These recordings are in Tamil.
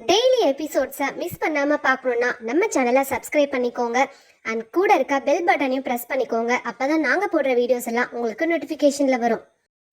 டெய்லி எபிசோட்ஸை மிஸ் பண்ணாம பார்க்கணுன்னா நம்ம சேனலை சப்ஸ்கிரைப் பண்ணிக்கோங்க. அண்ட் கூட இருக்க பெல் பட்டனையும் ப்ரெஸ் பண்ணிக்கோங்க. அப்பதான் நாங்க போடுற வீடியோஸ் எல்லாம் உங்களுக்கு நோட்டிஃபிகேஷனில் வரும்.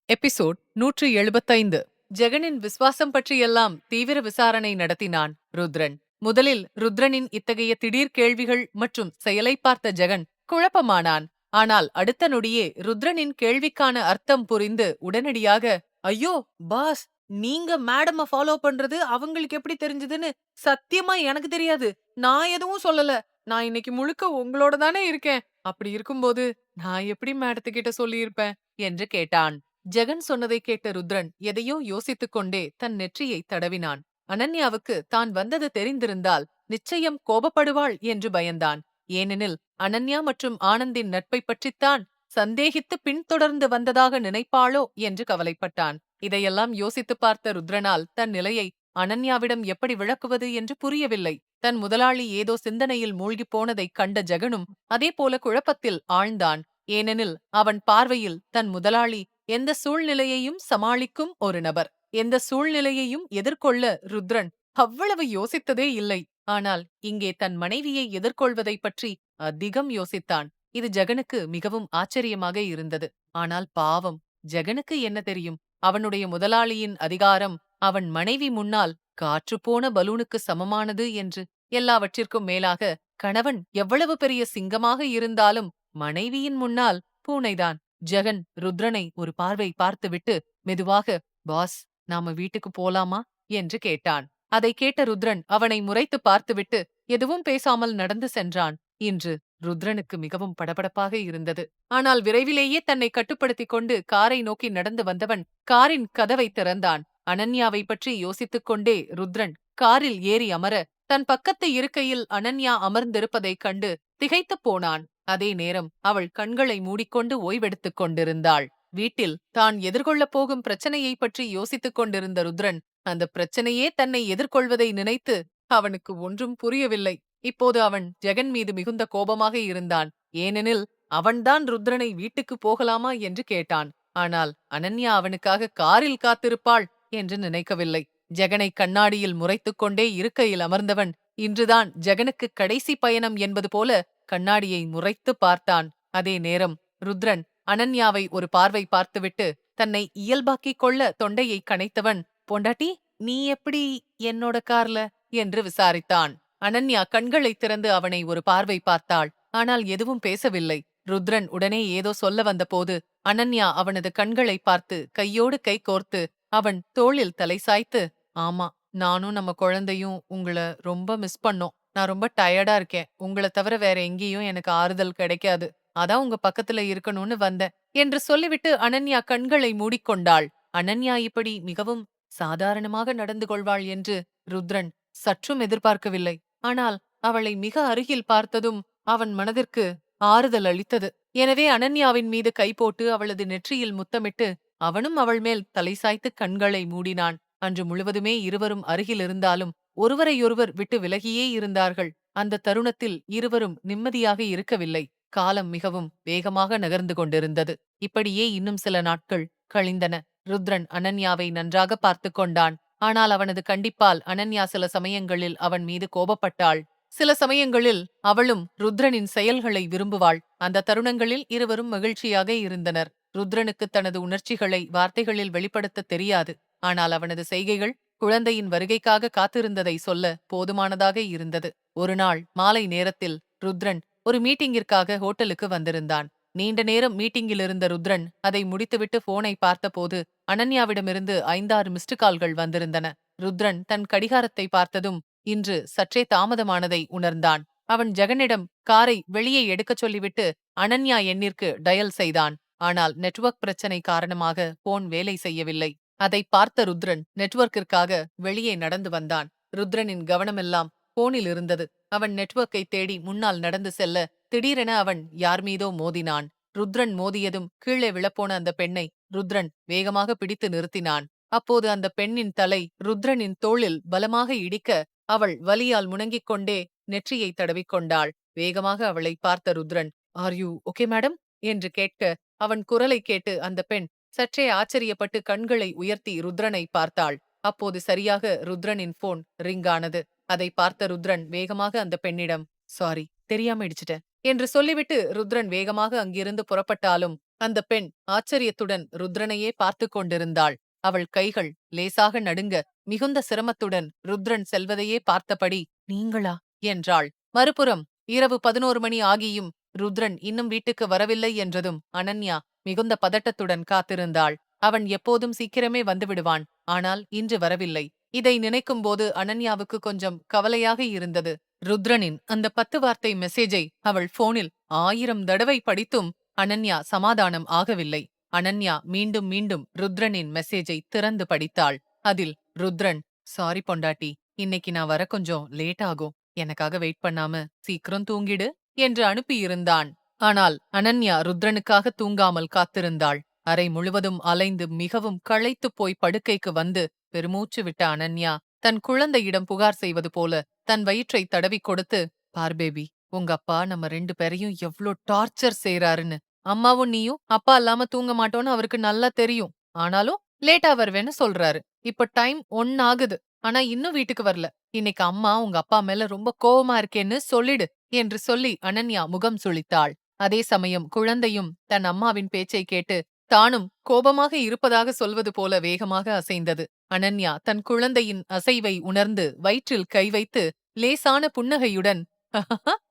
எபிசோட் நூற்று எழுபத்தைந்து ஜெகனின் விசுவாசம் பற்றியெல்லாம் தீவிர விசாரணை நடத்தினான் ருத்ரன். முதலில் ருத்ரனின் இத்தகைய திடீர் கேள்விகள் மற்றும் செயலை பார்த்த ஜெகன் குழப்பமானான். ஆனால் அடுத்த நொடியே ருத்ரனின் கேள்விக்கான அர்த்தம் புரிந்து உடனடியாக ஐயோ பாஸ் நீங்க மேடம ஃபாலோ பண்றது அவங்களுக்கு எப்படி தெரிஞ்சதுன்னு சத்தியமா எனக்கு தெரியாது. நான் எதுவும் சொல்லல. நான் இன்னைக்கு முழுக்க உங்களோட தானே இருக்கேன். அப்படி இருக்கும்போது நான் எப்படி மேடத்துக்கிட்ட சொல்லியிருப்பேன்? என்று கேட்டான். ஜெகன் சொன்னதை கேட்ட ருத்ரன் எதையோ யோசித்துக் கொண்டே தன் நெற்றியை தடவினான். அனன்யாவுக்கு தான் வந்தது தெரிந்திருந்தால் நிச்சயம் கோபப்படுவாள் என்று பயந்தான். ஏனெனில் அனன்யா மற்றும் ஆனந்தின் நட்பை பற்றித்தான் சந்தேகித்து பின்தொடர்ந்து வந்ததாக நினைப்பாளோ என்று கவலைப்பட்டான். இதையெல்லாம் யோசித்துப் பார்த்த ருத்ரனால் தன் நிலையை அனன்யாவிடம் எப்படி விளக்குவது என்று புரியவில்லை. தன் முதலாளி ஏதோ சிந்தனையில் மூழ்கிப் போனதைக் கண்ட ஜெகனும் அதேபோல குழப்பத்தில் ஆழ்ந்தான். ஏனெனில் அவன் பார்வையில் தன் முதலாளி எந்த சூழ்நிலையையும் சமாளிக்கும் ஒரு நபர். எந்த சூழ்நிலையையும் எதிர்கொள்ள ருத்ரன் அவ்வளவு யோசித்ததே இல்லை. ஆனால் இங்கே தன் மனைவியை எதிர்கொள்வதைப் பற்றி அதிகம் யோசித்தான். இது ஜெகனுக்கு மிகவும் ஆச்சரியமாக இருந்தது. ஆனால் பாவம் ஜெகனுக்கு என்ன தெரியும்? அவனுடைய முதலாளியின் அதிகாரம் அவன் மனைவி முன்னால் காற்றுப்போன பலூனுக்கு சமமானது என்று எல்லாவற்றிற்கும் மேலாக கணவன் எவ்வளவு பெரிய சிங்கமாக இருந்தாலும் மனைவியின் முன்னால் பூனைதான். ஜெகன் ருத்ரனை ஒரு பார்வை பார்த்துவிட்டு மெதுவாக பாஸ் நாம வீட்டுக்கு போலாமா? என்று கேட்டான். அதை கேட்ட ருத்ரன் அவனை முறைத்து பார்த்துவிட்டு எதுவும் பேசாமல் நடந்து சென்றான். இன்று ருத்ரனுக்கு மிகவும் படபடப்பாக இருந்தது. ஆனால் விரைவிலேயே தன்னை கட்டுப்படுத்திக் கொண்டு காரை நோக்கி நடந்து வந்தவன் காரின் கதவை திறந்தான். அனன்யாவை பற்றி யோசித்துக் கொண்டே ருத்ரன் காரில் ஏறி அமர தன் பக்கத்து இருக்கையில் அனன்யா அமர்ந்திருப்பதைக் கண்டு திகைத்துப் போனான். அதே நேரம் அவள் கண்களை மூடிக்கொண்டு ஓய்வெடுத்துக் கொண்டிருந்தாள். வீட்டில் தான் எதிர்கொள்ளப் போகும் பிரச்சனையைப் பற்றி யோசித்துக் கொண்டிருந்த ருத்ரன் அந்த பிரச்சனையே தன்னை எதிர்கொள்வதை நினைத்து அவனுக்கு ஒன்றும் புரியவில்லை. இப்போது அவன் ஜெகன் மீது மிகுந்த கோபமாக இருந்தான். ஏனெனில் அவன்தான் ருத்ரனை வீட்டுக்கு போகலாமா என்று கேட்டான். ஆனால் அனன்யா அவனுக்காக காரில் காத்திருப்பாள் என்று நினைக்கவில்லை. ஜெகனை கண்ணாடியில் முறைத்துக் கொண்டே இருக்கையில் அமர்ந்தவன் இன்றுதான் ஜெகனுக்கு கடைசி பயணம் என்பது போல கண்ணாடியை முறைத்து பார்த்தான். அதே நேரம் ருத்ரன் அனன்யாவை ஒரு பார்வை பார்த்துவிட்டு தன்னை இயல்பாக்கிக் கொள்ள தொண்டையை கனைத்தவன் பொண்டாட்டி நீ எப்படி என்னோட கார்ல? என்று விசாரித்தான். அனன்யா கண்களை திறந்து அவனை ஒரு பார்வை பார்த்தாள். ஆனால் எதுவும் பேசவில்லை. ருத்ரன் உடனே ஏதோ சொல்ல வந்தபோது அனன்யா அவனது கண்களை பார்த்து கையோடு கை கோர்த்து அவன் தோளில் தலை சாய்த்து ஆமா நானும் நம்ம குழந்தையும் உங்கள ரொம்ப மிஸ் பண்ணோம். நான் ரொம்ப டயர்டா இருக்கேன். உங்களை தவிர வேற எங்கேயும் எனக்கு ஆறுதல் கிடைக்காது. அதான் உங்க பக்கத்துல இருக்கணும்னு வந்தேன் என்று சொல்லிவிட்டு அனன்யா கண்களை மூடிக்கொண்டாள். அனன்யா இப்படி மிகவும் சாதாரணமாக நடந்து கொள்வாள் என்று ருத்ரன் சற்றும் எதிர்பார்க்கவில்லை. ஆனால் அவளை மிக அருகில் பார்த்ததும் அவன் மனதிற்கு ஆறுதல் அளித்தது. எனவே அனன்யாவின் மீது கை போட்டு அவளது நெற்றியில் முத்தமிட்டு அவனும் அவள் மேல் தலை சாய்த்து கண்களை மூடினான். அன்று முழுவதுமே இருவரும் அருகில் இருந்தாலும் ஒருவரையொருவர் விட்டு விலகியே இருந்தார்கள். அந்த தருணத்தில் இருவரும் நிம்மதியாக இருக்கவில்லை. காலம் மிகவும் வேகமாக நகர்ந்து கொண்டிருந்தது. இப்படியே இன்னும் சில நாட்கள் கழிந்தன. ருத்ரன் அனன்யாவை நன்றாக பார்த்து கொண்டான். ஆனால் அவனது கண்டிப்பால் அனன்யா சில சமயங்களில் அவன் மீது கோபப்பட்டாள். சில சமயங்களில் அவளும் ருத்ரனின் செயல்களை விரும்புவாள். அந்த தருணங்களில் இருவரும் மகிழ்ச்சியாக இருந்தனர். ருத்ரனுக்கு தனது உணர்ச்சிகளை வார்த்தைகளில் வெளிப்படுத்த தெரியாது. ஆனால் அவனது செய்கைகள் குழந்தையின் வருகைக்காக காத்திருந்ததை சொல்ல போதுமானதாக இருந்தது. ஒருநாள் மாலை நேரத்தில் ருத்ரன் ஒரு மீட்டிங்கிற்காக ஹோட்டலுக்கு வந்திருந்தான். நீண்ட நேரம் மீட்டிங்கில் இருந்த ருத்ரன் அதை முடித்துவிட்டு போனை பார்த்தபோது அனன்யாவிடமிருந்து ஐந்தாறு மிஸ்டு கால்கள் வந்திருந்தன. ருத்ரன் தன் கடிகாரத்தை பார்த்ததும் இன்று சற்றே தாமதமானதை உணர்ந்தான். அவன் ஜெகனிடம் காரை வெளியே எடுக்கச் சொல்லிவிட்டு அனன்யா எண்ணிற்கு டயல் செய்தான். ஆனால் நெட்வொர்க் பிரச்சனை காரணமாக போன் வேலை செய்யவில்லை. அதை பார்த்த ருத்ரன் நெட்வொர்க்கிற்காக வெளியே நடந்து வந்தான். ருத்ரனின் கவனமெல்லாம் போனில் இருந்தது. அவன் நெட்வொர்க்கை தேடி முன்னால் நடந்து செல்ல திடீரென அவன் யார் மீதோ மோதினான். ருத்ரன் மோதியதும் கீழே விழப்போன அந்த பெண்ணை ருத்ரன் வேகமாக பிடித்து நிறுத்தினான். அப்போது அந்த பெண்ணின் தலை ருத்ரனின் தோளில் பலமாக இடிக்க அவள் வலியால் முணங்கிக் கொண்டே நெற்றியை தடவிக்கொண்டாள் வேகமாக அவளை பார்த்த Rudran are you okay madam என்று கேட்க அவன் குரலை கேட்டு அந்த பெண் சற்றே ஆச்சரியப்பட்டு கண்களை உயர்த்தி ருத்ரனை பார்த்தாள். அப்போது சரியாக ருத்ரனின் போன் ரிங் ஆனது. அதை பார்த்த ருத்ரன் வேகமாக அந்த பெண்ணிடம் சாரி தெரியாம இடிச்சிட்டேன். என்று சொல்லிவிட்டு ருத்ரன் வேகமாக அங்கிருந்து புறப்பட்டாலும் அந்த பெண் ஆச்சரியத்துடன் ருத்ரனையே பார்த்து கொண்டிருந்தாள். அவள் கைகள் லேசாக நடுங்க மிகுந்த சிரமத்துடன் ருத்ரன் செல்வதையே பார்த்தபடி நீங்களா? என்றாள். மறுபுறம் இரவு பதினோரு மணி ஆகியும் ருத்ரன் இன்னும் வீட்டுக்கு வரவில்லை என்றதும் அனன்யா மிகுந்த பதட்டத்துடன் காத்திருந்தாள். அவன் எப்போதும் சீக்கிரமே வந்துவிடுவான் ஆனால் இன்று வரவில்லை. இதை நினைக்கும்போது அனன்யாவுக்கு கொஞ்சம் கவலையாக இருந்தது. ருத்ரனின் அந்த பத்து வார்த்தை மெசேஜை அவள் போனில் ஆயிரம் தடவை படித்தும் அனன்யா சமாதானம் ஆகவில்லை. அனன்யா மீண்டும் மீண்டும் ருத்ரனின் மெசேஜை திறந்து படித்தாள். அதில் ருத்ரன் சாரி பொண்டாட்டி இன்னைக்கு நான் வர கொஞ்சம் லேட் ஆகும். எனக்காக வெயிட் பண்ணாம சீக்கிரம் தூங்கிடு என்று அனுப்பியிருந்தான். ஆனால் அனன்யா ருத்ரனுக்காக தூங்காமல் காத்திருந்தாள். அறை முழுவதும் அலைந்து மிகவும் களைத்துப் போய் படுக்கைக்கு வந்து பெருமூச்சு விட்ட அனன்யா தன் குழந்தையிடம் புகார் செய்வது போல தன் வயிற்றை தடவி கொடுத்து பார் பேபி உங்க அப்பா நம்ம ரெண்டு பேரையும் எவ்ளோ டார்ச்சர் செய்றாருன்னு. அம்மாவும் நீயும் அப்பா இல்லாம தூங்க மாட்டோன்னு அவருக்கு நல்லா தெரியும். ஆனாலும் லேட்டா வருவேன்னு சொல்றாரு. இப்ப டைம் ஒன் ஆகுது ஆனா இன்னும் வீட்டுக்கு வரல. இன்னைக்கு அம்மா உங்க அப்பா மேல ரொம்ப கோவமா இருக்கேன்னு சொல்லிடு என்று சொல்லி அனன்யா முகம் சுளித்தாள். அதே சமயம் குழந்தையும் தன் அம்மாவின் பேச்சை கேட்டு தானும் கோபமாக இருப்பதாக சொல்வது போல வேகமாக அசைந்தது. அனன்யா தன் குழந்தையின் அசைவை உணர்ந்து வயிற்றில் கை வைத்து லேசான புன்னகையுடன்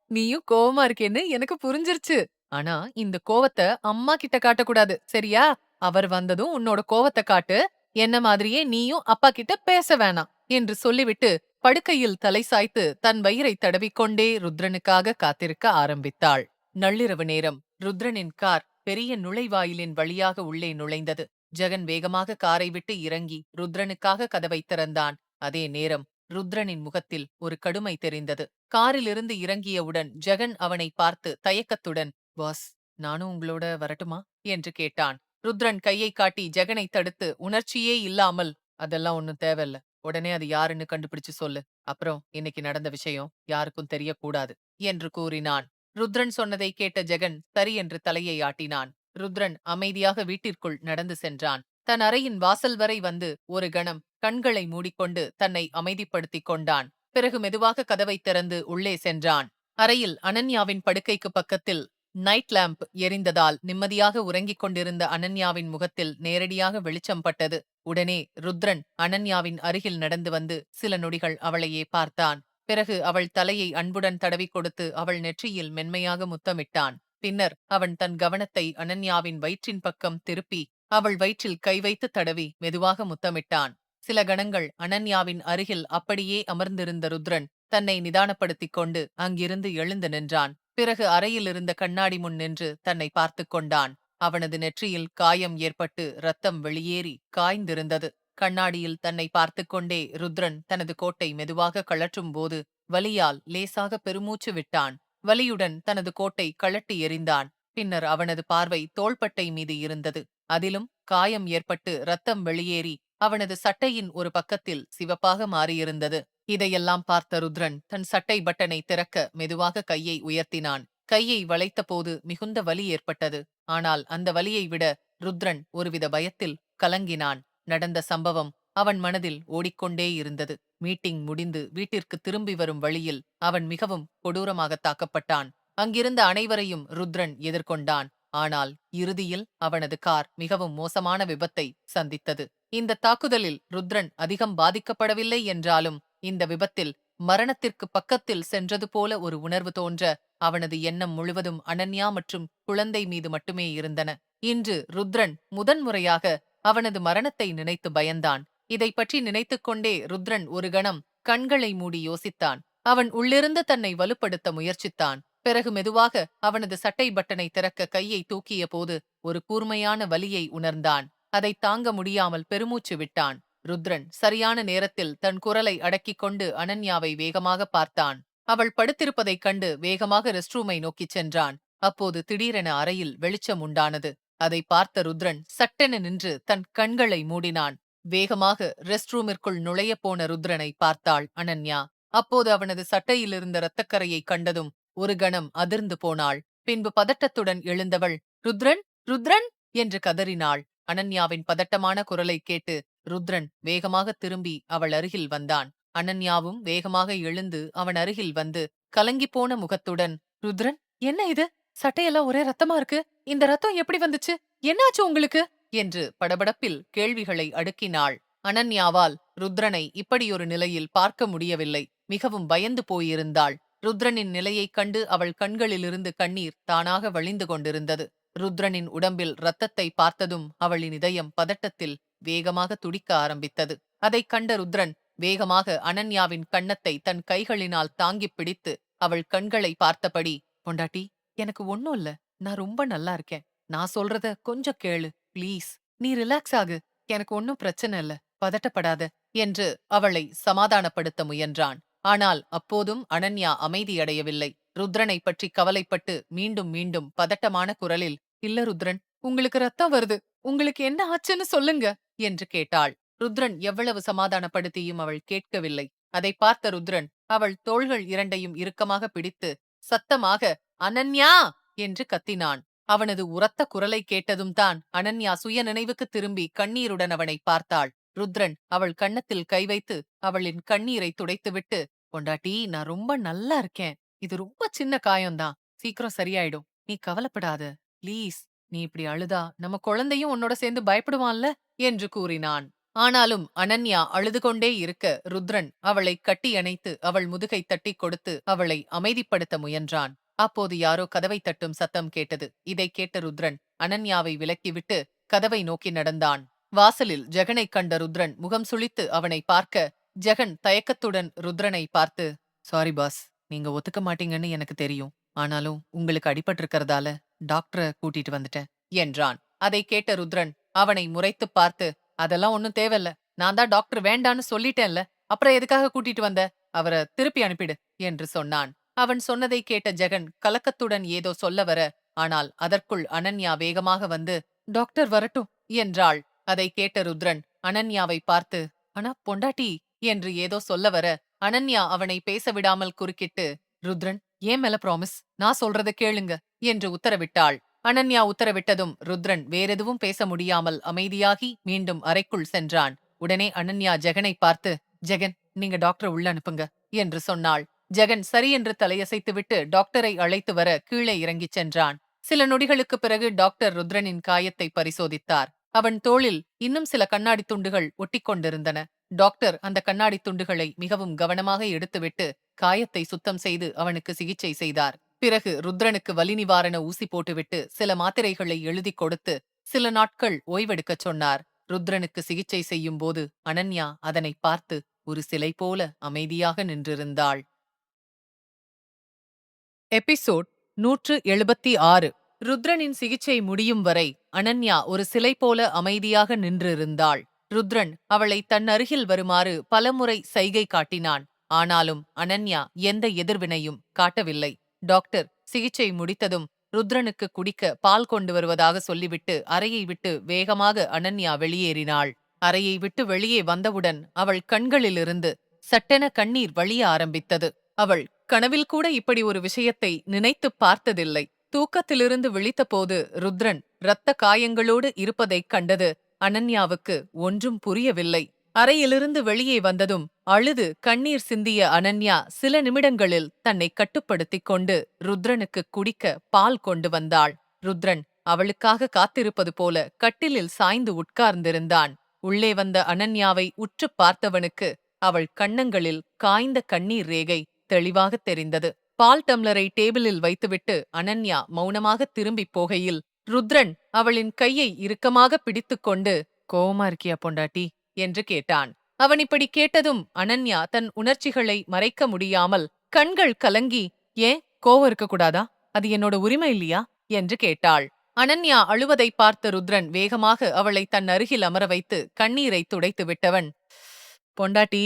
நீயும் கோவமா இருக்கேன்னு எனக்கு புரிஞ்சிருச்சு. ஆனா இந்த கோவத்தை அம்மா கிட்ட காட்டக்கூடாது. சரியா? அவர் வந்ததும் உன்னோட கோவத்தை காட்டு. என்ன மாதிரியே நீயும் அப்பா கிட்ட பேச வேணாம் என்று சொல்லிவிட்டு படுக்கையில் தலை சாய்த்து தன் வயிறை தடவிக்கொண்டே ருத்ரனுக்காக காத்திருக்க ஆரம்பித்தாள். நள்ளிரவு நேரம். ருத்ரனின் கார் பெரிய நுழைவாயிலின் வழியாக உள்ளே நுழைந்தது. ஜெகன் வேகமாக காரை விட்டு இறங்கி ருத்ரனுக்காக கதவை திறந்தான். அதே நேரம் ருத்ரனின் முகத்தில் ஒரு கடுமை தெரிந்தது. காரிலிருந்து இறங்கியவுடன் ஜெகன் அவனை பார்த்து தயக்கத்துடன் பாஸ் நானும் உங்களோட வரட்டுமா? என்று கேட்டான். ருத்ரன் கையை காட்டி ஜெகனை தடுத்து உணர்ச்சியே இல்லாமல் அதெல்லாம் ஒன்னும் தேவையில்ல. உடனே அது யாருன்னு கண்டுபிடிச்சு சொல்லு. அப்புறம் இன்னைக்கு நடந்த விஷயம் யாருக்கும் தெரியக்கூடாது என்று கூறினான். ருத்ரன் சொன்னதை கேட்ட ஜெகன் சரி என்று தலையை ஆட்டினான். ருத்ரன் அமைதியாக வீட்டிற்குள் நடந்து சென்றான். தன் அறையின் வாசல் வரை வந்து ஒரு கணம் கண்களை மூடிக்கொண்டு தன்னை அமைதிப்படுத்திக் கொண்டான். பிறகு மெதுவாக கதவை திறந்து உள்ளே சென்றான். அறையில் அனன்யாவின் படுக்கைக்கு பக்கத்தில் நைட் லேம்ப் எரிந்ததால் நிம்மதியாக உறங்கிக் கொண்டிருந்த அனன்யாவின் முகத்தில் நேரடியாக வெளிச்சம் பட்டது. உடனே ருத்ரன் அனன்யாவின் அருகில் நடந்து வந்து சில நொடிகள் அவளையே பார்த்தான். பிறகு அவள் தலையை அன்புடன் தடவிக் கொடுத்து அவள் நெற்றியில் மென்மையாக முத்தமிட்டான். பின்னர் அவன் தன் கவனத்தை அனன்யாவின் வயிற்றின் பக்கம் திருப்பி அவள் வயிற்றில் கை வைத்து தடவி மெதுவாக முத்தமிட்டான். சில கணங்கள் அனன்யாவின் அருகில் அப்படியே அமர்ந்திருந்த ருத்ரன் தன்னை நிதானப்படுத்திக் கொண்டு அங்கிருந்து எழுந்து நின்றான். பிறகு அறையில் இருந்த கண்ணாடி முன் நின்று தன்னை பார்த்து கொண்டான். அவனது நெற்றியில் காயம் ஏற்பட்டு ரத்தம் வெளியேறி காய்ந்திருந்தது. கண்ணாடியில் தன்னை பார்த்துக்கொண்டே ருத்ரன் தனது கோட்டை மெதுவாக கழற்றும் போது வலியால் லேசாக பெருமூச்சு விட்டான். வலியுடன் தனது கோட்டை கழட்டி எறிந்தான். பின்னர் அவனது பார்வை தோள்பட்டை மீது இருந்தது. அதிலும் காயம் ஏற்பட்டு ரத்தம் வெளியேறி அவனது சட்டையின் ஒரு பக்கத்தில் சிவப்பாக மாறியிருந்தது. இதையெல்லாம் பார்த்த ருத்ரன் தன் சட்டை பட்டனை திறக்க மெதுவாக கையை உயர்த்தினான். கையை வளைத்தபோது மிகுந்த வலி ஏற்பட்டது. ஆனால் அந்த வலியை விட ருத்ரன் ஒருவித பயத்தில் கலங்கினான். நடந்த சம்பவம் அவன் மனதில் ஓடிக்கொண்டே இருந்தது. மீட்டிங் முடிந்து வீட்டிற்கு திரும்பி வரும் வழியில் அவன் மிகவும் கொடூரமாக தாக்கப்பட்டான். அங்கிருந்த அனைவரையும் ருத்ரன் எதிர்கொண்டான். ஆனால் இறுதியில் அவனது கார் மிகவும் மோசமான விபத்தை சந்தித்தது. இந்த தாக்குதலில் ருத்ரன் அதிகம் பாதிக்கப்படவில்லை என்றாலும் இந்த விபத்தில் மரணத்திற்கு பக்கத்தில் சென்றது போல ஒரு உணர்வு தோன்ற அவனது எண்ணம் முழுவதும் அனன்யா மற்றும் குழந்தை மீது மட்டுமே இருந்தன. இன்று ருத்ரன் முதன்முறையாக அவனது மரணத்தை நினைத்து பயந்தான். இதை பற்றி நினைத்துக் கொண்டே ருத்ரன் ஒரு கணம் கண்களை மூடி யோசித்தான். அவன் உள்ளிருந்து தன்னை வலுப்படுத்த முயற்சித்தான். பிறகு மெதுவாக அவனது சட்டை பட்டனை திறக்க கையை தூக்கிய போது ஒரு கூர்மையான வலியை உணர்ந்தான். அதை தாங்க முடியாமல் பெருமூச்சு விட்டான். ருத்ரன் சரியான நேரத்தில் தன் குரலை அடக்கிக் கொண்டு அனன்யாவை வேகமாக பார்த்தான். அவள் படுத்திருப்பதைக் கண்டு வேகமாக ரெஸ்ட்ரூமை நோக்கிச் சென்றான். அப்போது திடீரென அறையில் வெளிச்சம் உண்டானது. அதை பார்த்த ருத்ரன் சட்டென நின்று தன் கண்களை மூடினான். வேகமாக ரெஸ்ட் ரூமிற்குள் நுழைய போன ருத்ரனை பார்த்தாள் அனன்யா. அப்போது அவனது சட்டையிலிருந்த இரத்தக்கரையை கண்டதும் ஒரு கணம் அதிர்ந்து போனாள். பின்பு பதட்டத்துடன் எழுந்தவள் ருத்ரன் ருத்ரன்! என்று கதறினாள். அனன்யாவின் பதட்டமான குரலை கேட்டு ருத்ரன் வேகமாக திரும்பி அவள் அருகில் வந்தான். அனன்யாவும் வேகமாக எழுந்து அவன் அருகில் வந்து கலங்கிப்போன முகத்துடன் ருத்ரன் என்ன இது? சட்டையெல்லாம் ஒரே ரத்தமா இருக்கு? இந்த ரத்தம் எப்படி வந்துச்சு? என்னாச்சு உங்களுக்கு? என்று படபடப்பில் கேள்விகளை அடுக்கினாள் அனன்யாவால் ருத்ரனை இப்படியொரு நிலையில் பார்க்க முடியவில்லை. மிகவும் பயந்து போயிருந்தாள். ருத்ரனின் நிலையைக் கண்டு அவள் கண்களிலிருந்து கண்ணீர் தானாக வழிந்து கொண்டிருந்தது. ருத்ரனின் உடம்பில் ரத்தத்தை பார்த்ததும் அவளின் இதயம் பதட்டத்தில் வேகமாக துடிக்க ஆரம்பித்தது. அதைக் கண்ட ருத்ரன் வேகமாக அனன்யாவின் கன்னத்தை தன் கைகளினால் தாங்கிப் பிடித்து அவள் கண்களை பார்த்தபடி பொண்டாட்டி எனக்கு ஒன்னும் இல்ல. நான் ரொம்ப நல்லா இருக்கேன். நான் சொல்றத கொஞ்சம் கேளு ப்ளீஸ். நீ ரிலாக்ஸ் ஆகு. எனக்கு ஒன்னும் பிரச்சனை இல்ல. பதட்டப்படாத என்று அவளை சமாதானப்படுத்த முயன்றான். ஆனால் அப்போதும் அனன்யா அமைதியடையவில்லை ருத்ரனை பற்றி கவலைப்பட்டு மீண்டும் மீண்டும் பதட்டமான குரலில் இல்ல ருத்ரன் உங்களுக்கு ரத்தம் வருது. உங்களுக்கு என்ன ஆச்சுன்னு சொல்லுங்க என்று கேட்டாள். ருத்ரன் எவ்வளவு சமாதானப்படுத்தியும் அவள் கேட்கவில்லை. அதை பார்த்த ருத்ரன் அவள் தோள்கள் இரண்டையும் இறுக்கமாக பிடித்து சத்தமாக அனன்யா! என்று கத்தினான். அவனது உரத்த குரலை கேட்டதும் தான் அனன்யா சுய நினைவுக்கு திரும்பி கண்ணீருடன் அவனை பார்த்தாள். ருத்ரன் அவள் கன்னத்தில் கை வைத்து அவளின் கண்ணீரை துடைத்துவிட்டு கொண்டாட்டி நான் ரொம்ப நல்லா இருக்கேன். இது ரொம்ப சின்ன காயம்தான். சீக்கிரம் சரியாயிடும். நீ கவலைப்படாத. ப்ளீஸ் நீ இப்படி அழுதா? நம்ம குழந்தையும் உன்னோட சேர்ந்து பயப்படுவான்ல? என்று கூறினான். ஆனாலும் அனன்யா அழுது கொண்டே இருக்க ருத்ரன் அவளை கட்டி அணைத்து அவள் முதுகை தட்டி கொடுத்து அவளை அமைதிப்படுத்த முயன்றான். அப்போது யாரோ கதவை தட்டும் சத்தம் கேட்டது. இதை கேட்ட ருத்ரன் அனன்யாவை விலக்கிவிட்டு கதவை நோக்கி நடந்தான். வாசலில் ஜெகனை கண்ட ருத்ரன் முகம் சுளித்து அவனை பார்க்க ஜெகன் தயக்கத்துடன் ருத்ரனை பார்த்து சாரி பாஸ் நீங்க ஒத்துக்க மாட்டீங்கன்னு எனக்கு தெரியும். ஆனாலும் உங்களுக்கு அடிபட்டிருக்கிறதால டாக்டரை கூட்டிட்டு வந்துட்டேன் என்றான். அதை கேட்ட ருத்ரன் அவனை முறைத்துப் பார்த்து அதெல்லாம் ஒன்னும் தேவையில்ல. நான் தான் டாக்டர் வேண்டான்னு சொல்லிட்டேன்ல. அப்புறம் எதுக்காக கூட்டிட்டு வந்த? அவரை திருப்பி அனுப்பிடு என்று சொன்னான். அவன் சொன்னதை கேட்ட ஜெகன் கலக்கத்துடன் ஏதோ சொல்ல வர ஆனால் அதற்குள் அனன்யா வேகமாக வந்து டாக்டர் வரட்டும் என்றாள். அதை கேட்ட ருத்ரன் அனன்யாவை பார்த்து அனா பொண்டாட்டி என்று ஏதோ சொல்ல வர அனன்யா அவனை பேச விடாமல் குறுக்கிட்டு ருத்ரன் ஏன் மேல ப்ராமிஸ் நான் சொல்றத கேளுங்க என்று உத்தரவிட்டாள். அனன்யா உத்தரவிட்டதும் ருத்ரன் வேறெதுவும் பேச முடியாமல் அமைதியாகி மீண்டும் அறைக்குள் சென்றான். உடனே அனன்யா ஜெகனை பார்த்து ஜெகன் நீங்க டாக்டர் உள்ள அனுப்புங்க என்று சொன்னாள். ஜெகன் சரியென்று தலையசைத்துவிட்டு டாக்டரை அழைத்து வர கீழே இறங்கிச் சென்றான். சில நொடிகளுக்குப் பிறகு டாக்டர் ருத்ரனின் காயத்தை பரிசோதித்தார். அவன் தோளில் இன்னும் சில கண்ணாடி துண்டுகள் ஒட்டிக்கொண்டிருந்தன டாக்டர் அந்த கண்ணாடி துண்டுகளை மிகவும் கவனமாக எடுத்துவிட்டு காயத்தை சுத்தம் செய்து அவனுக்கு சிகிச்சை செய்தார். பிறகு ருத்ரனுக்கு வலி நிவாரண ஊசி போட்டுவிட்டு சில மாத்திரைகளை எழுதி கொடுத்து சில நாட்கள் ஓய்வெடுக்கச் சொன்னார். ருத்ரனுக்கு சிகிச்சை செய்யும் போது அனன்யா அதனை பார்த்து ஒரு சிலை போல அமைதியாக நின்றிருந்தாள். எபிசோட் நூற்று எழுபத்தி ஆறு. ருத்ரனின் சிகிச்சை முடியும் வரை அனன்யா ஒரு சிலை போல அமைதியாக நின்றிருந்தாள். ருத்ரன் அவளை தன் அருகில் வருமாறு பலமுறை சைகை காட்டினான். ஆனாலும் அனன்யா எந்த எதிர்வினையும் காட்டவில்லை. டாக்டர் சிகிச்சை முடித்ததும் ருத்ரனுக்கு குடிக்க பால் கொண்டு வருவதாக சொல்லிவிட்டு அறையை விட்டு வேகமாக அனன்யா வெளியேறினாள். அறையை விட்டு வெளியே வந்தவுடன் அவள் கண்களிலிருந்து சட்டென கண்ணீர் வழிய ஆரம்பித்தது. அவள் கனவில் கூட இப்படி ஒரு விஷயத்தை நினைத்துப் பார்த்ததில்லை. தூக்கத்திலிருந்து விழித்தபோது ருத்ரன் இரத்த காயங்களோடு இருப்பதைக் கண்டது அனன்யாவுக்கு ஒன்றும் புரியவில்லை. அறையிலிருந்து வெளியே வந்ததும் அழுது கண்ணீர் சிந்திய அனன்யா சில நிமிடங்களில் தன்னை கட்டுப்படுத்திக் கொண்டு ருத்ரனுக்கு குடிக்க பால் கொண்டு வந்தாள். ருத்ரன் அவளுக்காக காத்திருப்பது போல கட்டிலில் சாய்ந்து உட்கார்ந்திருந்தான். உள்ளே வந்த அனன்யாவை உற்றுப் பார்த்தவனுக்கு அவள் கண்ணங்களில் காய்ந்த கண்ணீர் ரேகை தெளிவாகத் தெரிந்தது. பால் டம்ளரை டேபிளில் வைத்துவிட்டு அனன்யா மௌனமாக திரும்பிப் போகையில் ருத்ரன் அவளின் கையை இறுக்கமாக பிடித்துக்கொண்டு கோவமா இருக்கியா பொண்டாட்டி? என்று கேட்டான். அவன் இப்படி கேட்டதும் அனன்யா தன் உணர்ச்சிகளை மறைக்க முடியாமல் கண்கள் கலங்கி ஏன்? கோவம் இருக்கக்கூடாதா? அது என்னோட உரிமை இல்லையா? என்று கேட்டாள். அனன்யா அழுவதை பார்த்த ருத்ரன் வேகமாக அவளை தன் அருகில் அமர வைத்து கண்ணீரை துடைத்து விட்டவன் பொண்டாட்டி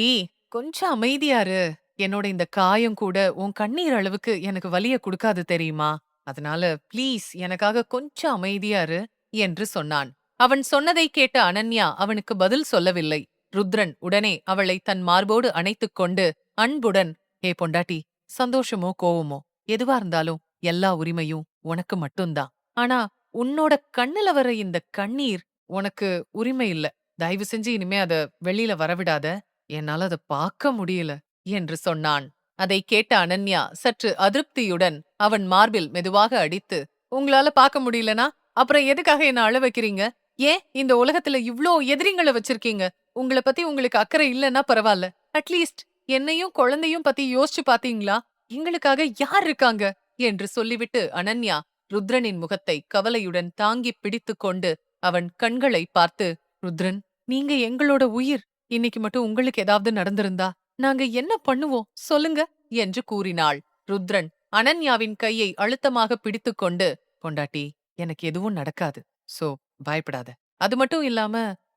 கொஞ்சம் அமைதியாரு என்னோட இந்த காயம் கூட உன் கண்ணீர் அளவுக்கு எனக்கு வலிய கொடுக்காது தெரியுமா? அதனால ப்ளீஸ் எனக்காக கொஞ்சம் அமைதியாரு என்று சொன்னான். அவன் சொன்னதை கேட்ட அனன்யா அவனுக்கு பதில் சொல்லவில்லை. ருத்ரன் உடனே அவளை தன் மார்போடு அணைத்துக் கொண்டு அன்புடன் ஏ பொண்டாட்டி சந்தோஷமோ கோவமோ எதுவா இருந்தாலும் எல்லா உரிமையும் உனக்கு மட்டும்தான். ஆனா உன்னோட கண்ணுல வர இந்த கண்ணீர் உனக்கு உரிமை இல்ல. தயவு செஞ்சு இனிமே அத வெளியில வரவிடாத. என்னால அத பார்க்க முடியல. என்று சொன்னான். அதை கேட்ட அனன்யா சற்று அதிருப்தியுடன் அவன் மார்பில் மெதுவாக அடித்து உங்களால பார்க்க முடியலனா? அப்புறம் எதுக்காக என்ன அழ வைக்கிறீங்க? ஏன் இந்த உலகத்துல இவ்ளோ எதிரிங்களை வச்சிருக்கீங்க? உங்கள பத்தி உங்களுக்கு அக்கறை இல்லைன்னா பரவாயில்ல. அட்லீஸ்ட் என்னையும் குழந்தையும் பத்தி யோசிச்சு பாத்தீங்களா எங்களுக்காக யார் இருக்காங்க? என்று சொல்லிவிட்டு அனன்யா ருத்ரனின் முகத்தை கவலையுடன் தாங்கி பிடித்துக் கொண்டு அவன் கண்களை பார்த்து ருத்ரன் நீங்க எங்களோட உயிர். இன்னைக்கு மட்டும் உங்களுக்கு ஏதாவது நடந்திருந்தா நாங்க என்ன பண்ணுவோம்? சொல்லுங்க. என்று கூறினாள். ருத்ரன் அனன்யாவின் கையை அழுத்தமாக பிடித்துக்கொண்டு பொண்டாட்டி எனக்கு எதுவும் நடக்காது. சோ பயப்படாத. அது மட்டும் இல்லாம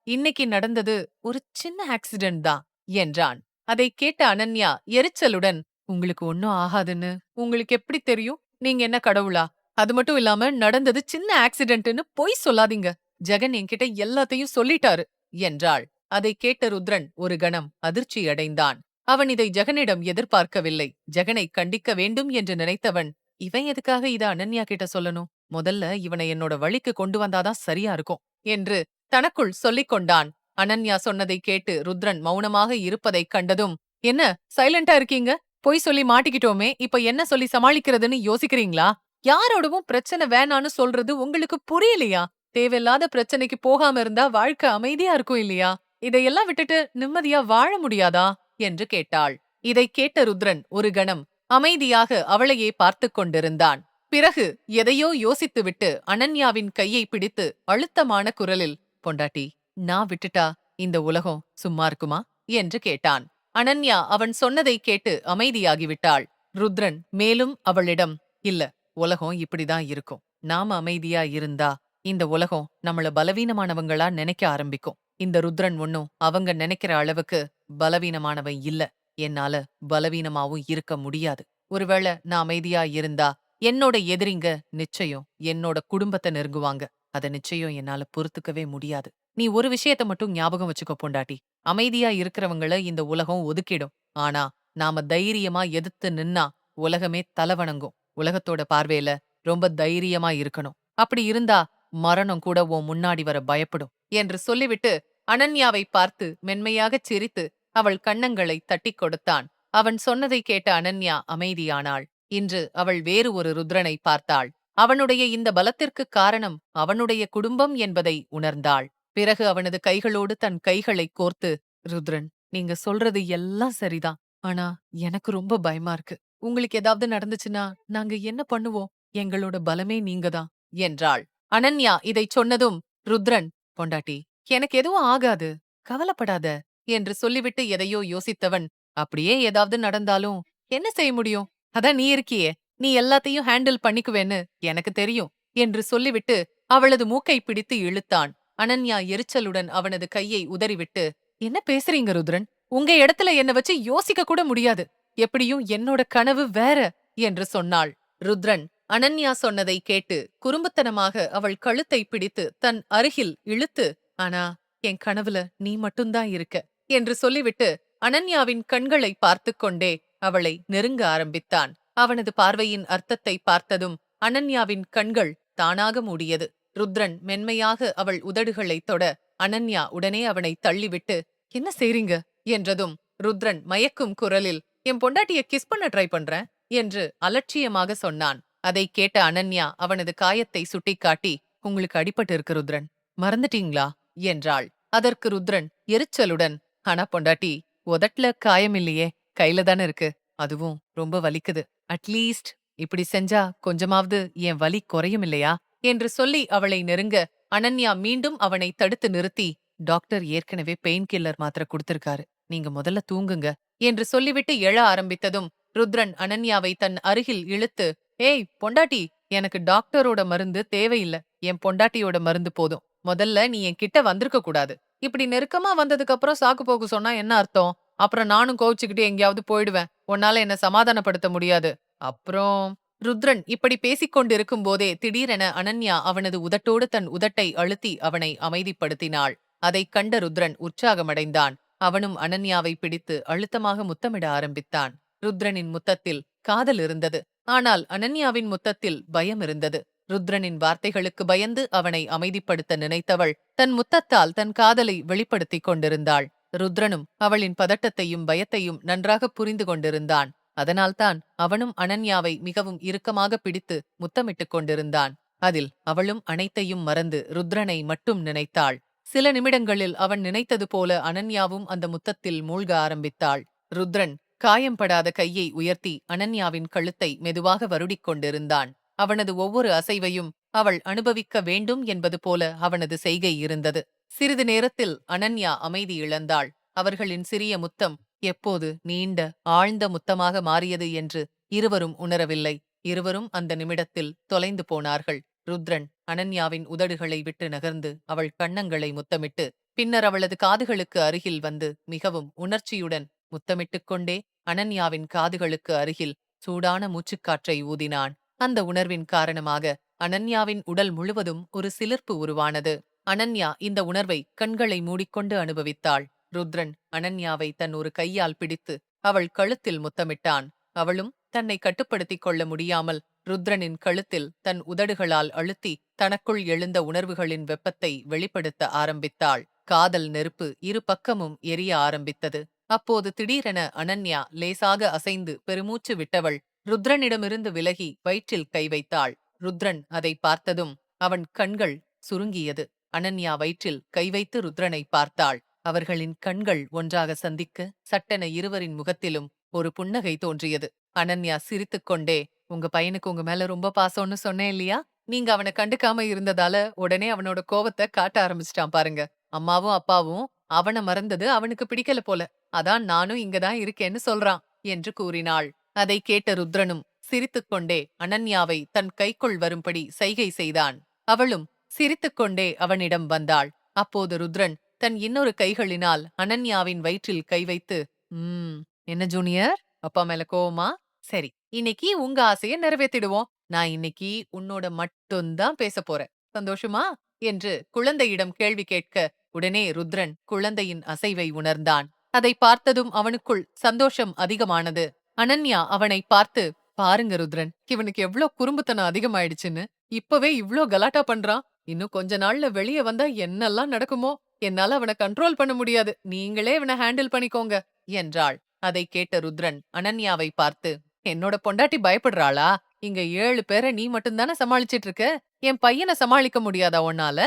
இன்னைக்கு நடந்தது ஒரு சின்ன ஆக்சிடென்ட் தான் என்றான். அதை கேட்ட அனன்யா எரிச்சலுடன் உங்களுக்கு ஒன்னும் ஆகாதுன்னு. உங்களுக்கு எப்படி தெரியும்? நீங்க என்ன கடவுளா? அது மட்டும் இல்லாம நடந்தது சின்ன ஆக்சிடென்ட்னு பொய் சொல்லாதீங்க. ஜெகன் என்கிட்ட எல்லாத்தையும் சொல்லிட்டாரு என்றாள். அதை கேட்ட ருத்ரன் ஒரு கணம் அதிர்ச்சி அடைந்தான் அவன் இதை ஜெகனிடம் எதிர்பார்க்கவில்லை. ஜெகனை கண்டிக்க வேண்டும் என்று நினைத்தவன் இவன் எதுக்காக இத அனன்யா கிட்ட சொல்லணும்? முதல்ல இவனை என்னோட வழிக்கு கொண்டு வந்தாதான் சரியா இருக்கும் என்று தனக்குள் சொல்லிக் கொண்டான். அனன்யா சொன்னதை கேட்டு ருத்ரன் மௌனமாக இருப்பதைக் கண்டதும் என்ன சைலண்டா இருக்கீங்க? பொய் சொல்லி மாட்டிக்கிட்டோமே இப்ப என்ன சொல்லி சமாளிக்கிறதுன்னு யோசிக்கிறீங்களா? யாரோடவும் பிரச்சனை வேணான்னு சொல்றது உங்களுக்கு புரியலையா? தேவையில்லாத பிரச்சனைக்கு போகாம இருந்தா வாழ்க்கை அமைதியா இருக்கும் இல்லையா? இதையெல்லாம் விட்டுட்டு நிம்மதியா வாழ முடியாதா? என்று கேட்டாள். இதைக் கேட்ட ருத்ரன் ஒரு கணம் அமைதியாக அவளையே பார்த்துக் கொண்டிருந்தான். பிறகு எதையோ யோசித்துவிட்டு அனன்யாவின் கையை பிடித்து அழுத்தமான குரலில் பொண்டாட்டி நான் விட்டுட்டா இந்த உலகம் சும்மா இருக்குமா? என்று கேட்டான். அனன்யா அவன் சொன்னதை கேட்டு அமைதியாகிவிட்டாள். ருத்ரன் மேலும் அவளிடம் இல்ல உலகம் இப்படிதான் இருக்கும். நாம அமைதியா இருந்தா இந்த உலகம் நம்மள பலவீனமானவங்களா நினைக்க ஆரம்பிக்கும். இந்த ருத்ரன் ஒன்னும் அவங்க நினைக்கிற அளவுக்கு பலவீனமானவன் இல்ல. என்னால பலவீனமாவும் இருக்க முடியாது. ஒருவேளை நான் அமைதியா இருந்தா என்னோட எதிரிங்க நிச்சயம் என்னோட குடும்பத்தை நெருங்குவாங்க. அத நிச்சயம் என்னால பொறுத்துக்கவே முடியாது. நீ ஒரு விஷயத்த மட்டும் ஞாபகம் வச்சுக்கோ பொண்டாட்டி. அமைதியா இருக்கிறவங்கள இந்த உலகம் ஒதுக்கிடும். ஆனா நாம தைரியமா எதிர்த்து நின்னா உலகமே தலவணங்கும். உலகத்தோட பார்வையில ரொம்ப தைரியமா இருக்கணும். அப்படி இருந்தா மரணம் கூட உன் முன்னாடி வர பயப்படும். என்று சொல்லிவிட்டு அனன்யாவை பார்த்து மென்மையாகச் சிரித்து அவள் கன்னங்களை தட்டிக் கொடுத்தான். அவன் சொன்னதை கேட்ட அனன்யா அமைதியானாள். இன்று அவள் வேறு ஒரு ருத்ரனை பார்த்தாள். அவனுடைய இந்த பலத்திற்கு காரணம் அவனுடைய குடும்பம் என்பதை உணர்ந்தாள். பிறகு அவனது கைகளோடு தன் கைகளை கோர்த்து ருத்ரன் நீங்க சொல்றது எல்லாம் சரிதான். ஆனா எனக்கு ரொம்ப பயமா இருக்கு. உங்களுக்கு ஏதாவது நடந்துச்சுன்னா நாங்க என்ன பண்ணுவோம்? எங்களோட பலமே நீங்கதான் என்றாள். அனன்யா இதைச் சொன்னதும் ருத்ரன் பொண்டாட்டி எனக்கு எதுவும் ஆகாது கவலைப்படாத என்று சொல்லிவிட்டு எதையோ யோசித்தவன் அப்படியே ஏதாவது நடந்தாலும் என்ன செய்ய முடியும்? அதான் நீ இருக்கியே நீ எல்லாத்தையும் ஹேண்டில் பண்ணிக்குவேன்னு எனக்கு தெரியும் என்று சொல்லிவிட்டு அவளது மூக்கை பிடித்து இழுத்தான். அனன்யா எரிச்சலுடன் அவனது கையை உதறிவிட்டு என்ன பேசுறீங்க ருத்ரன்? உங்க இடத்துல என்ன வச்சு யோசிக்க கூட முடியாது. எப்படியும் என்னோட கனவு வேற என்று சொன்னாள். ருத்ரன் அனன்யா சொன்னதை கேட்டு குறும்புத்தனமாக அவள் கழுத்தை பிடித்து தன் அருகில் இழுத்து ஆனா என் கனவுல நீ மட்டும்தான் இருக்க என்று சொல்லிவிட்டு அனன்யாவின் கண்களை பார்த்துக் கொண்டே அவளை நெருங்க ஆரம்பித்தான். அவனது பார்வையின் அர்த்தத்தை பார்த்ததும் அனன்யாவின் கண்கள் தானாக மூடியது. ருத்ரன் மென்மையாக அவள் உதடுகளைத் தொட அனன்யா உடனே அவனை தள்ளிவிட்டு என்ன செய்றீங்க? என்றதும் ருத்ரன் மயக்கும் குரலில் என் பொண்டாட்டிய கிஸ் பண்ண ட்ரை பண்றேன் என்று அலட்சியமாக சொன்னான். அதை கேட்ட அனன்யா அவனது காயத்தை சுட்டிக்காட்டி உங்களுக்கு அடிபட்டு இருக்கு ருத்ரன் மறந்துட்டீங்களா? என்றாள். அதற்கு ருத்ரன் எரிச்சலுடன் ஆனா பொண்டாட்டி உதட்ல காயம் இல்லையே கையில தானே இருக்கு. அதுவும் ரொம்ப வலிக்குது. அட்லீஸ்ட் இப்படி செஞ்சா கொஞ்சமாவது என் வலி குறையும் இல்லையா? என்று சொல்லி அவளை நெருங்க அனன்யா மீண்டும் அவனை தடுத்து நிறுத்தி டாக்டர் ஏற்கனவே பெயின் கில்லர் மாத்திரை கொடுத்திருக்காரு. நீங்க முதல்ல தூங்குங்க என்று சொல்லிவிட்டு எழ ஆரம்பித்ததும் ருத்ரன் அனன்யாவை தன் அருகில் இழுத்து ஏய் பொண்டாட்டி எனக்கு டாக்டரோட மருந்து தேவையில்ல. என் பொண்டாட்டியோட மருந்து போதும். முதல்ல நீ என் கிட்ட வந்திருக்க கூடாது. இப்படி நெருக்கமா வந்ததுக்கு அப்புறம் சாக்கு போக்கு சொன்னா என்ன அர்த்தம்? அப்புறம் நானும் கோவிச்சுக்கிட்டு எங்கேயாவது போயிடுவேன். உன்னால என்ன சமாதானப்படுத்த முடியாது. அப்புறம் ருத்ரன் இப்படி பேசிக் கொண்டிருக்கும் போதே திடீரென அனன்யா அவனது உதட்டோடு தன் உதட்டை அழுத்தி அவனை அமைதிப்படுத்தினாள். அதைக் கண்ட ருத்ரன் உற்சாகமடைந்தான். அவனும் அனன்யாவை பிடித்து அழுத்தமாக முத்தமிட ஆரம்பித்தான். ருத்ரனின் முத்தத்தில் காதல் இருந்தது. ஆனால் அனன்யாவின் முத்தத்தில் பயம் இருந்தது. ருத்ரனின் வார்த்தைகளுக்கு பயந்து அவனை அமைதிப்படுத்த நினைத்தவள் தன் முத்தத்தால் தன் காதலை வெளிப்படுத்திக் கொண்டிருந்தாள். ருத்ரனும் அவளின் பதட்டத்தையும் பயத்தையும் நன்றாக புரிந்து கொண்டிருந்தான். அதனால்தான் அவனும் அனன்யாவை மிகவும் இறுக்கமாக பிடித்து முத்தமிட்டுக் கொண்டிருந்தான். அதில் அவளும் அனைத்தையும் மறந்து ருத்ரனை மட்டும் நினைத்தாள். சில நிமிடங்களில் அவன் நினைத்தது போல அனன்யாவும் அந்த முத்தத்தில் மூழ்க ஆரம்பித்தாள். ருத்ரன் காயம்படாத கையை உயர்த்தி அனன்யாவின் கழுத்தை மெதுவாக வருடிக் கொண்டிருந்தான் அவனது ஒவ்வொரு அசைவையும் அவள் அனுபவிக்க வேண்டும் என்பது போல அவனது செய்கை இருந்தது. சிறிது நேரத்தில் அனன்யா அமைதி இழந்தாள். அவர்களின் சிறிய முத்தம் எப்போது நீண்ட ஆழ்ந்த முத்தமாக மாறியது என்று இருவரும் உணரவில்லை. இருவரும் அந்த நிமிடத்தில் தொலைந்து போனார்கள். ருத்ரன் அனன்யாவின் உதடுகளை விட்டு நகர்ந்து அவள் கண்ணங்களை முத்தமிட்டு பின்னர் அவளது காதுகளுக்கு அருகில் வந்து மிகவும் உணர்ச்சியுடன் முத்தமிட்டுக் கொண்டே அனன்யாவின் காதுகளுக்கு அருகில் சூடான மூச்சுக்காற்றை ஊதினான். அந்த உணர்வின் காரணமாக அனன்யாவின் உடல் முழுவதும் ஒரு சிலிர்ப்பு உருவானது. அனன்யா இந்த உணர்வை கண்களை மூடிக்கொண்டு அனுபவித்தாள். ருத்ரன் அனன்யாவை தன் ஒரு கையால் பிடித்து அவள் கழுத்தில் முத்தமிட்டான். அவளும் தன்னை கட்டுப்படுத்திக் கொள்ள முடியாமல் ருத்ரனின் கழுத்தில் தன் உதடுகளால் அழுத்தி தனக்குள் எழுந்த உணர்வுகளின் வெப்பத்தை வெளிப்படுத்த ஆரம்பித்தாள். காதல் நெருப்பு இரு பக்கமும் எரிய ஆரம்பித்தது. அப்போது திடீரென அனன்யா லேசாக அசைந்து பெருமூச்சு விட்டவள் ருத்ரனிடமிருந்து விலகி வயிற்றில் கை வைத்தாள். ருத்ரன் அதை பார்த்ததும் அவன் கண்கள் சுருங்கியது. அனன்யா வயிற்றில் கை வைத்து ருத்ரனை பார்த்தாள். அவர்களின் கண்கள் ஒன்றாக சந்திக்க சட்டென இருவரின் முகத்திலும் ஒரு புன்னகை தோன்றியது. அனன்யா சிரித்துக்கொண்டே உங்க பையனுக்கு உங்க மேல ரொம்ப பாசம்னு சொன்னேன் இல்லையா? நீங்க அவனை கண்டுக்காம இருந்ததால உடனே அவனோட கோவத்தை காட்ட ஆரம்பிச்சிட்டான் பாருங்க. அம்மாவும் அப்பாவும் அவனை மறந்தது அவனுக்கு பிடிக்கல போல. அதான் நானும் இங்கதான் இருக்கேன்னு சொல்றான் என்று கூறினாள். அதை கேட்ட ருத்ரனும் சிரித்துக்கொண்டே அனன்யாவை தன் கைக்குள் வரும்படி சைகை செய்தான். அவளும் சிரித்துக்கொண்டே அவனிடம் வந்தாள். அப்போது ருத்ரன் தன் இன்னொரு கைகளினால் அனன்யாவின் வயிற்றில் கை வைத்து உம் என்ன ஜூனியர்? அப்பா மேல கோவமா? சரி இன்னைக்கு உங்க ஆசையை நிறைவேத்திடுவோம். நான் இன்னைக்கு உன்னோட மட்டும்தான் பேச போறேன். சந்தோஷமா? என்று குழந்தையிடம் கேள்வி கேட்க உடனே ருத்ரன் குழந்தையின் அசைவை உணர்ந்தான். அதை பார்த்ததும் அவனுக்குள் சந்தோஷம் அதிகமானது. அனன்யா அவனை பார்த்து பாருங்க ருத்ரன் இவனுக்கு எவ்ளோ குறும்புத்தனம் அதிகமாயிடுச்சுன்னு. இப்பவே இவ்ளோ கலாட்டா பண்றான். இன்னும் கொஞ்ச நாள்ல வெளிய வந்தா என்னெல்லாம் நடக்குமோ? என்னால அவனை கண்ட்ரோல் பண்ண முடியாது. நீங்களே இவனை ஹேண்டில் பண்ணிக்கோங்க என்றாள். அதை கேட்ட ருத்ரன் அனன்யாவை பார்த்து என்னோட பொண்டாட்டி பயப்படுறாளா? இங்க ஏழு பேரை நீ மட்டும்தானே சமாளிச்சிட்டு இருக்க? என் பையனை சமாளிக்க முடியாதா உன்னால?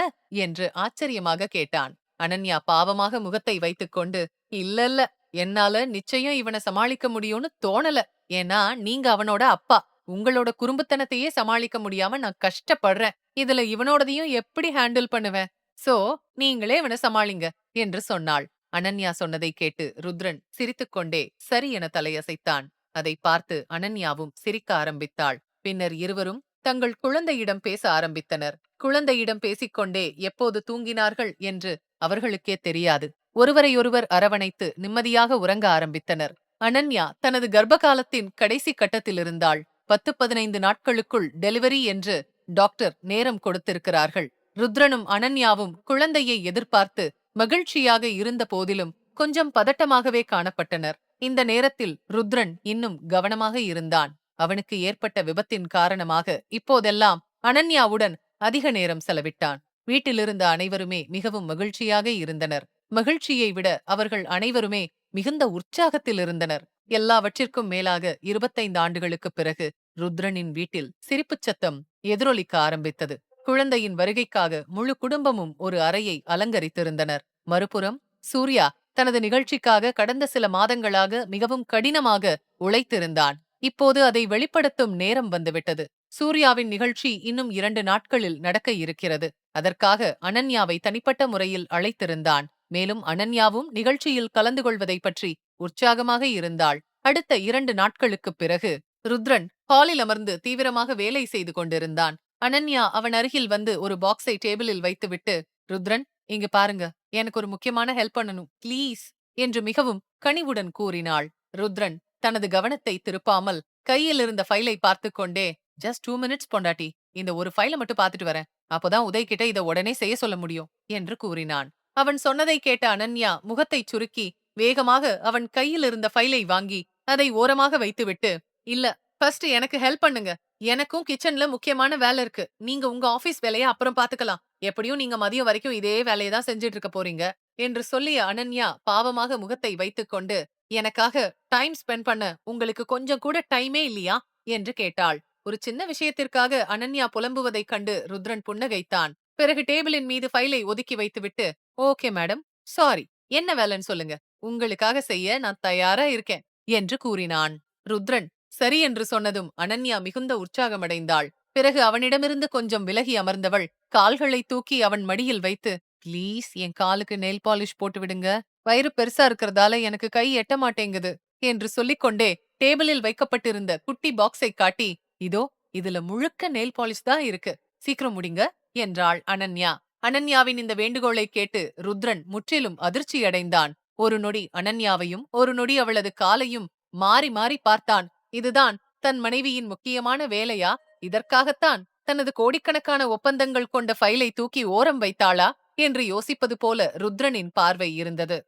என்று ஆச்சரியமாக கேட்டான். அனன்யா பாவமாக முகத்தை வைத்துக்கொண்டு இல்ல இல்ல என்னால நிச்சயம் இவனை சமாளிக்க முடியும்னு தோணல. ஏன்னா நீங்க அவனோட அப்பா. உங்களோட குறும்புத்தனத்தையே சமாளிக்க முடியாம நான் கஷ்டப்படுறேன். இதுல இவனோடதையும் எப்படி ஹேண்டில் பண்ணுவேன்? சோ நீங்களே இவனை சமாளிங்க என்று சொன்னாள். அனன்யா சொன்னதை கேட்டு ருத்ரன் சிரித்துக்கொண்டே சரி என தலையசைத்தான். அதை பார்த்து அனன்யாவும் சிரிக்க ஆரம்பித்தாள். பின்னர் இருவரும் தங்கள் குழந்தையிடம் பேச ஆரம்பித்தனர். குழந்தையிடம் பேசிக்கொண்டே எப்போது தூங்கினார்கள்? என்று அவர்களுக்கே தெரியாது. ஒருவரையொருவர் அரவணைத்து நிம்மதியாக உறங்க ஆரம்பித்தனர். அனன்யா தனது கர்ப்பகாலத்தின் கடைசி கட்டத்தில் இருந்தாள் பத்து பதினைந்து நாட்களுக்குள் டெலிவரி என்று டாக்டர் நேரம் கொடுத்திருக்கிறார்கள். ருத்ரனும் அனன்யாவும் குழந்தையை எதிர்பார்த்து மகிழ்ச்சியாக இருந்த போதிலும் கொஞ்சம் பதட்டமாகவே காணப்பட்டனர். இந்த நேரத்தில் ருத்ரன் இன்னும் கவனமாக இருந்தான். அவனுக்கு ஏற்பட்ட விபத்தின் காரணமாக இப்போதெல்லாம் அனன்யாவுடன் அதிக நேரம் செலவிட்டான். வீட்டிலிருந்த அனைவருமே மிகவும் மகிழ்ச்சியாக இருந்தனர். மகிழ்ச்சியை விட அவர்கள் அனைவருமே மிகுந்த உற்சாகத்தில் இருந்தனர். எல்லாவற்றிற்கும் மேலாக இருபத்தைந்து ஆண்டுகளுக்குப் பிறகு ருத்ரனின் வீட்டில் சிரிப்புச் சத்தம் எதிரொலிக்க ஆரம்பித்தது. குழந்தையின் வருகைக்காக முழு குடும்பமும் ஒரு அறையை அலங்கரித்திருந்தனர். மறுபுறம் சூர்யா தனது நிகழ்ச்சிக்காக கடந்த சில மாதங்களாக மிகவும் கடினமாக உழைத்திருந்தான். இப்போது அதை வெளிப்படுத்தும் நேரம் வந்துவிட்டது. சூர்யாவின் நிகழ்ச்சி இன்னும் இரண்டு நாட்களில் நடக்க இருக்கிறது. அதற்காக அனன்யாவை தனிப்பட்ட முறையில் அழைத்திருந்தான். மேலும் அனன்யாவும் நிகழ்ச்சியில் கலந்து கொள்வதை பற்றி உற்சாகமாக இருந்தாள். அடுத்த இரண்டு நாட்களுக்குப் பிறகு ருத்ரன் ஹாலில் அமர்ந்து தீவிரமாக வேலை செய்து கொண்டிருந்தான். அனன்யா அவன் அருகில் வந்து ஒரு பாக்ஸை டேபிளில் வைத்துவிட்டு ருத்ரன் இங்கு பாருங்க. எனக்கு ஒரு முக்கியமான ஹெல்ப் பண்ணணும். ப்ளீஸ். என்று மிகவும் கனிவுடன் கூறினாள். ருத்ரன் தனது கவனத்தை திருப்பாமல் கையில் இருந்த ஃபைலை பார்த்து கொண்டே ஜஸ்ட் டூ மினிட்ஸ் பொண்டாட்டி. இந்த ஒரு ஃபைலை மட்டும் பாத்துட்டு வரேன். அப்போதான் உதய் கிட்ட இதை உடனே செய்ய சொல்ல முடியும் என்று கூறினான். அவன் சொன்னதை கேட்ட அனன்யா முகத்தைச் சுருக்கி வேகமாக அவன் கையில் இருந்த ஃபைலை வாங்கி அதை ஓரமாக வைத்துவிட்டு இல்ல ஃபர்ஸ்ட் எனக்கு ஹெல்ப் பண்ணுங்க. எனக்கும் கிச்சன்ல முக்கியமான வேலை இருக்கு. நீங்க உங்க ஆபீஸ் வேலைய அப்புறம் பாத்துக்கலாம் எப்படியும் நீங்க மதியம் வரைக்கும் இதே வேலையை தான் செஞ்சுட்டு இருக்க போறீங்க என்று சொல்லிய அனன்யா பாவமாக முகத்தை வைத்துக்கொண்டு எனக்காக டைம் ஸ்பெண்ட் பண்ண உங்களுக்கு கொஞ்சம் கூட டைமே இல்லையா? என்று கேட்டாள். ஒரு சின்ன விஷயத்திற்காக அனன்யா புலம்புவதைக் கண்டு ருத்ரன் புன்னகைத்தான். பிறகு டேபிளின் மீது ஃபைலை ஒதுக்கி வைத்துவிட்டு ஓகே மேடம் சாரி என்ன வேலைன்னு சொல்லுங்க. உங்களுக்காக செய்ய நான் தயாரா இருக்கேன் என்று கூறினான். ருத்ரன் சரி என்று சொன்னதும் அனன்யா மிகுந்த உற்சாகமடைந்தாள். பிறகு அவனிடமிருந்து கொஞ்சம் விலகி அமர்ந்தவள் கால்களை தூக்கி அவன் மடியில் வைத்து ப்ளீஸ் என் காலுக்கு நெயில் பாலிஷ் போட்டு விடுங்க. வயிறு பெருசா இருக்கிறதால எனக்கு கை எட்ட மாட்டேங்குது என்று சொல்லிக்கொண்டே டேபிளில் வைக்கப்பட்டிருந்த குட்டி பாக்ஸை காட்டி இதோ இதுல முழுக்க நெயில் பாலிஷ் தான் இருக்கு. சீக்கிரம் முடிங்க என்றாள் அனன்யா. அனன்யாவின் இந்த வேண்டுகோளை கேட்டு ருத்ரன் முற்றிலும் அதிர்ச்சியடைந்தான் ஒரு நொடி அனன்யாவையும் ஒரு நொடி அவளது காலையும் மாறி மாறி பார்த்தான். இதுதான் தன் மனைவியின் முக்கியமான வேலையா? இதற்காகத்தான் தனது கோடிக்கணக்கான ஒப்பந்தங்கள் கொண்ட ஃபைலை தூக்கி ஓரம் வைத்தாளா? என்று யோசிப்பது போல ருத்ரனின் பார்வை இருந்தது.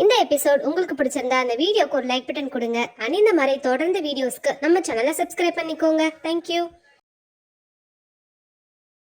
இந்த எபிசோட் உங்களுக்கு பிடிச்சிருந்தா அந்த வீடியோக்கு ஒரு லைக் பட்டன் கொடுங்க. அண்ட் இந்த மாதிரி தொடர்ந்து வீடியோஸ்க்கு நம்ம சேனலை சப்ஸ்கிரைப் பண்ணிக்கோங்க. தேங்க்யூ